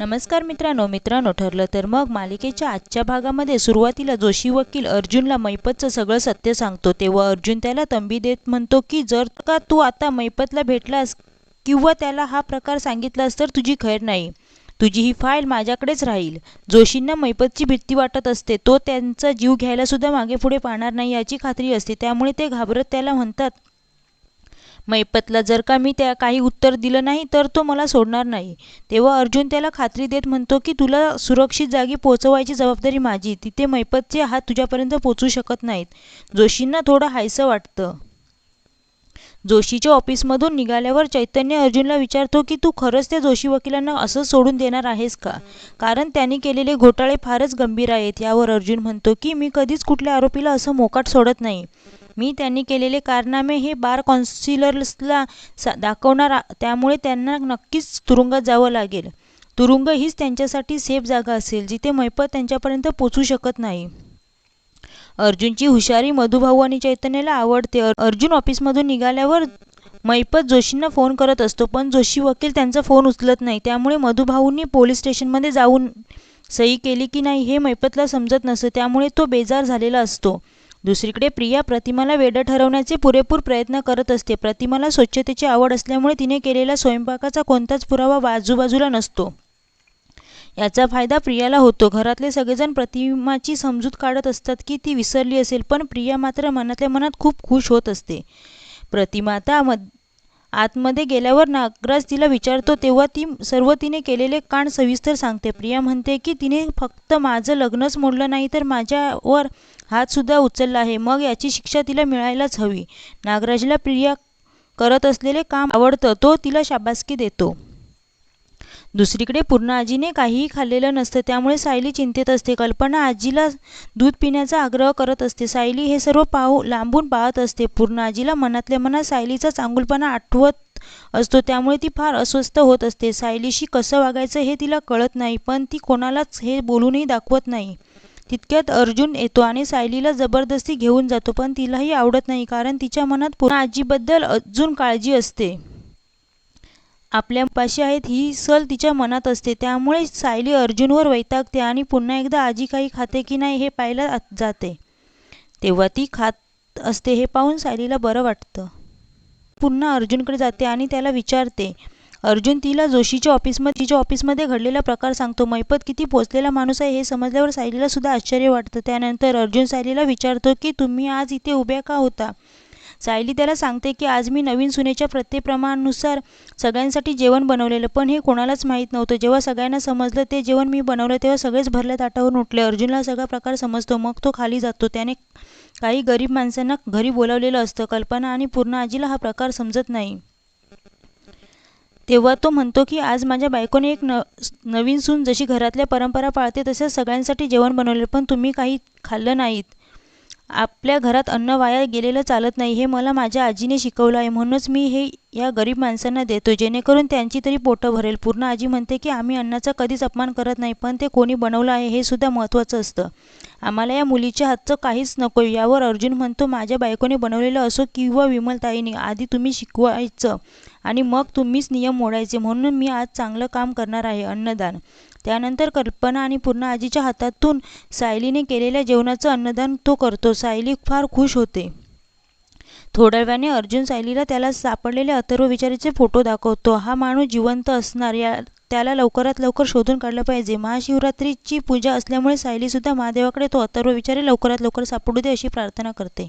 नमस्कार मित्रांनो मित्रांनो ठरलं तर मग मालिकेच्या आजच्या भागामध्ये सुरुवातीला जोशी वकील अर्जुनला मैपतचं सगळं सत्य सांगतो. तेव्हा अर्जुन त्याला तंबी देत म्हणतो की जर का तू आता मैपतला भेटलास किंवा त्याला हा प्रकार सांगितलास तर तुझी खैर नाही. तुझी ही फाईल माझ्याकडेच राहील जोशींना मैपतची भीती वाटत असते. तो त्यांचा जीव घ्यायला सुद्धा मागे पुढे पाहणार नाही याची खात्री असते. त्यामुळे ते घाबरत त्याला म्हणतात मैपतला जर का मी त्या काही उत्तर दिलं नाही तर तो मला सोडणार नाही. तेव्हा अर्जुन त्याला खात्री देत म्हणतो की तुला सुरक्षित जागी पोचवायची जबाबदारी माझी तिथे मैपतचे हात तुझ्यापर्यंत पोचू शकत नाहीत. जोशींना थोडं हायसं वाटतं. जोशीच्या ऑफिसमधून निघाल्यावर चैतन्य अर्जुनला विचारतो की तू खरंच त्या जोशी वकिलांना असं सोडून देणार आहेस का? कारण त्यांनी केलेले घोटाळे फारच गंभीर आहेत. यावर अर्जुन म्हणतो की मी कधीच कुठल्या आरोपीला असं मोकाट सोडत नाही. मी त्यांनी केलेले कारनामे हे बार कॉन्सिलर्सला सा दाखवणार त्यामुळे त्यांना नक्कीच तुरुंगात जावं लागेल. तुरुंग हीच त्यांच्यासाठी सेफ जागा असेल जिथे मैपत त्यांच्यापर्यंत पोचू शकत नाही. अर्जुनची हुशारी मधुभाऊ आणि चैतन्याला आवडते. अर्जुन ऑफिसमधून निघाल्यावर मैपत जोशींना फोन करत असतो पण जोशी वकील त्यांचा फोन उचलत नाही. त्यामुळे मधुभाऊंनी पोलीस स्टेशनमध्ये जाऊन सही केली की नाही हे मैपतला समजत नसतं. त्यामुळे तो बेजार झालेला असतो. दुसरीकडे प्रिया प्रतिमाला वेडं ठरवण्याचे पुरेपूर प्रयत्न करत असते. प्रतिमाला स्वच्छतेची आवड असल्यामुळे तिने केलेल्या स्वयंपाकाचा कोणताच पुरावा बाजूबाजूला नसतो. याचा फायदा प्रियाला होतो. घरातले सगळेजण प्रतिमाची समजूत काढत असतात की ती विसरली असेल पण प्रिया मात्र मनातल्या मनात खूप खुश होत असते. प्रतिमाता मद आतमध्ये गेल्यावर नागराज तिला विचारतो तेव्हा ती सर्व तिने केलेले कांड सविस्तर सांगते. प्रिया म्हणते की तिने फक्त माझं लग्नच मोडलं नाही तर माझ्यावर हातसुद्धा उचलला आहे. मग याची शिक्षा तिला मिळायलाच हवी. नागराजला प्रिया करत असलेले काम आवडतं तो तिला शाबासकी देतो. दुसरीकडे पूर्ण आजीने काहीही खाल्लेलं नसतं त्यामुळे सायली चिंतेत असते. कल्पना आजीला दूध पिण्याचा आग्रह करत असते. सायली हे सर्व पाहू लांबून पाहत असते. पूर्ण आजीला मनातल्या मनात सायलीचा चांगुलपणा आठवत असतो त्यामुळे ती फार अस्वस्थ होत असते. सायलीशी कसं वागायचं हे तिला कळत नाही पण ती कोणालाच हे बोलूनही दाखवत नाही. तितक्यात अर्जुन येतो आणि सायलीला जबरदस्ती घेऊन जातो पण तिलाही आवडत नाही कारण तिच्या मनात पूर्ण आजीबद्दल अजून काळजी असते. आपल्यापाशी आहेत ही सल तिच्या मनात असते. त्यामुळे सायली अर्जुनवर वैतागते आणि पुन्हा एकदा आजी काही खाते की नाही हे पाहायला जाते. तेव्हा ती खात असते हे पाहून सायलीला बरं वाटतं. पुन्हा अर्जुनकडे जाते आणि त्याला विचारते अर्जुन तिला जोशीच्या ऑफिसमध्ये तिच्या ऑफिसमध्ये घडलेला प्रकार सांगतो. मैपत किती पोचलेला माणूस आहे हे समजल्यावर सायलीला सुद्धा आश्चर्य वाटतं. त्यानंतर अर्जुन सायलीला विचारतो की तुम्ही आज इथे उभ्या का होता? सायली त्याला सांगते की आज मी नवीन सुनेच्या प्रत्येप्रमाणानुसार सगळ्यांसाठी जेवण बनवलेलं पण हे कोणालाच माहीत नव्हतं. जेव्हा सगळ्यांना समजलं ते जेवण मी बनवलं तेव्हा सगळेच भरल्या ताटावरून उठले. अर्जुनला सगळा प्रकार समजतो. मग तो खाली जातो. त्याने काही गरीब माणसांना घरी बोलावलेलं असतं. कल्पना आणि पूर्ण आजीला हा प्रकार समजत नाही. तेव्हा तो म्हणतो की आज माझ्या बायकोने एक न नवीन सून जशी घरातल्या परंपरा पाळते तसेच सगळ्यांसाठी जेवण बनवले पण तुम्ही काही खाल्लं नाहीत. आपल्या घरात अन्न वाया गेलेलं चालत नाही हे मला माझ्या आजीने शिकवलं आहे. म्हणूनच मी हे या गरीब माणसांना देतो जेणेकरून त्यांची तरी पोटं भरेल. पूर्ण आजी म्हणते की आम्ही अन्नाचा कधीच अपमान करत नाही पण ते कोणी बनवलं आहे हे सुद्धा महत्त्वाचं असतं. आम्हाला या मुलीच्या हातचं काहीच नको यावर अर्जुन म्हणतो माझ्या बायकोने बनवलेलं असो किंवा विमलताईने आधी तुम्ही शिकवायचं. आणि मग तुम्हीच नियम मोडायचे म्हणून मी आज चांगलं काम करणार आहे अन्नदान. त्यानंतर कल्पना आणि पूर्ण आजीच्या हातातून सायलीने केलेल्या जेवणाचं अन्नदान तो करतो. सायली फार खुश होते. थोड्या वेळाने अर्जुन सायलीला त्याला सापडलेले अथर्व विचारीचे फोटो दाखवतो. हा माणूस जिवंत असणार या त्याला लवकरात लवकर शोधून काढलं पाहिजे. महाशिवरात्रीची पूजा असल्यामुळे सायलीसुद्धा महादेवाकडे तो अथर्व विचारे लवकरात लवकर सापडू दे अशी प्रार्थना करते.